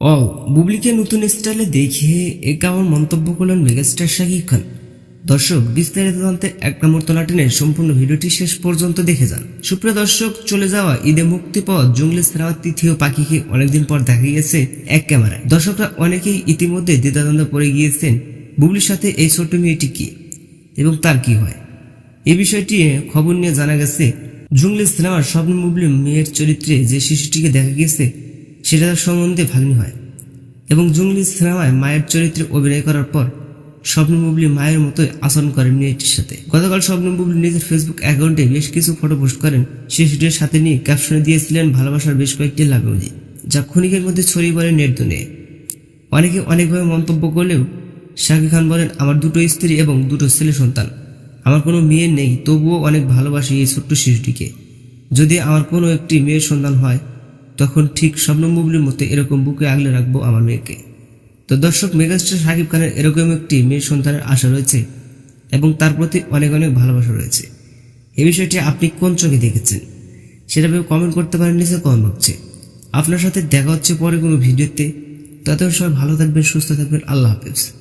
ও বুবলিকে নতুন স্টাইলে দেখে এ কেমন মন্তব্য করলেন মেগাস্টার শাকিব খান? দর্শক, বিস্তারিত জানতে এক নম্বর তলা টেনে সম্পূর্ণ ভিডিওটি শেষ পর্যন্ত দেখে যান। সুপ্রিয় দর্শক, চলে যাওয়া ঈদে মুক্তি পাওয়া জঙ্গলি সিনেমার তৃতীয় পাখিকে অনেকদিন পর দেখা গিয়েছে এক ক্যামেরায়। দর্শকরা অনেকেই ইতিমধ্যে দ্বিধাদ্বন্দ্বে পড়ে গিয়েছেন, বুবলির সাথে এই ছোট্ট মেয়েটি কি এবং তার কি হয়? এ বিষয়টি খবর নিয়ে জানা গেছে জুংলি সিনেমার স্বপ্ন মুবলি মেয়ের চরিত্রে যে শিশুটিকে দেখা গিয়েছে সেটা তার সম্বন্ধে ভাগ্নি হয় এবং জুংলি সিনেমায় মায়ের চরিত্রে অভিনয় করার পর স্বপ্ন মুবলি মায়ের মতোই আচরণ করেন মেয়েটির সাথে। গতকাল স্বপ্ন মুবলি নিজের ফেসবুক অ্যাকাউন্টে বেশ কিছু ফটো পোস্ট করেন। শিশুটির সাথে নিয়ে ক্যাপশনে দিয়েছিলেন, ভালোবাসার বেশ কয়েকটি লাভি যা ক্ষণিকের মধ্যে ছড়িয়ে পড়ে নেট অনেকে অনেকভাবে মন্তব্য করলেও শাকিব খান বলেন, আমার দুটো স্ত্রী এবং দুটো ছেলে সন্তান। আমার কোনো মেয়ে নেই, তবুও অনেক ভালোবাসি এই ছোট্ট শিশুটিকে। যদি আমার কোনো একটি মেয়ের সন্তান হয় তখন ঠিক স্বপ্ন মুবলির মতো এরকম বুকে আগলে রাখব আমার মেয়েকে। তো দর্শক, মেগাস্টার শাকিব খানের এরকম একটি মেয়ের সন্তানের আশা রয়েছে এবং তার প্রতি অনেক অনেক ভালোবাসা রয়েছে। এই বিষয়টি আপনি কোন চোখে দেখেছেন? সেটা ভেবে কমেন্ট করতে পারেন নিচে কমেন্ট বক্সে আপনার সাথে দেখা হচ্ছে পরে কোনো ভিডিওতে। ততক্ষণ সবাই ভালো থাকবেন, সুস্থ থাকবেন। আল্লাহ হাফেজ।